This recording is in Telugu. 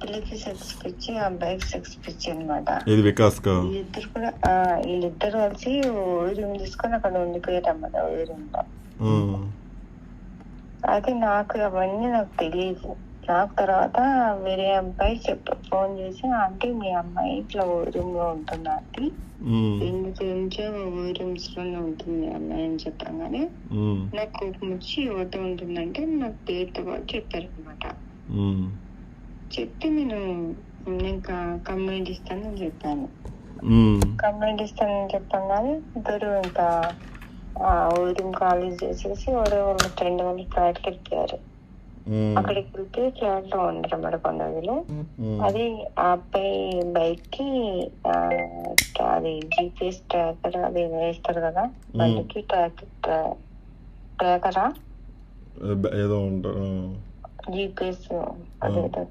పిల్లకి సెక్స్ పిచ్చి అబ్బాయికి సెక్స్ పిచ్చి అనమాట ఇది వికాస్ వీళ్ళిద్దరు కూడా వీళ్ళిద్దరు కలిసి రూమ్ తీసుకొని అక్కడ ఉండిపోయారు అన్నమాట రూమ్లో ఉమ్. అయితే నాకు అవన్నీ నాకు తెలియదు నాకు తర్వాత వేరే అబ్బాయి చెప్ప ఫోన్ చేసి ఆంటీ మీ అమ్మాయి ఇట్లా రూమ్లో ఉంటుంది ఆంటీ. రెండు నుంచో రూమ్స్లోనే ఉంటుంది అమ్మాయి అని చెప్పగానే. నాకు కోపం వచ్చి ఎవరితో ఉంటుందంటే నాకు పేరుతో పాటు చెప్పారు అనమాట. చెప్తే నేను నేను కంప్లైంట్ ఇస్తానని చెప్పాను. కంప్లైంట్ ఇస్తానని చెప్పగానే ఇద్దరు ఇంకా రూమ్ ఖాళీ చేసేసి ఎవరో వాళ్ళ ఫ్రెండ్ వాళ్ళు ఫ్లాట్కి వెళ్ళిపోయారు. అక్కడికి వెళ్తే ఫ్లాట్లో ఉండరు అన్నమాట కొండవిలో ఉమ్. అది ఆ అబ్బాయి బైక్కి అది జీపీఎస్ ట్రాకర్ అది వేస్తారు కదా బండికి ట్రాక్ ట్రాకరా ఏదో ఉంటా జీపీఎస్ అదేదో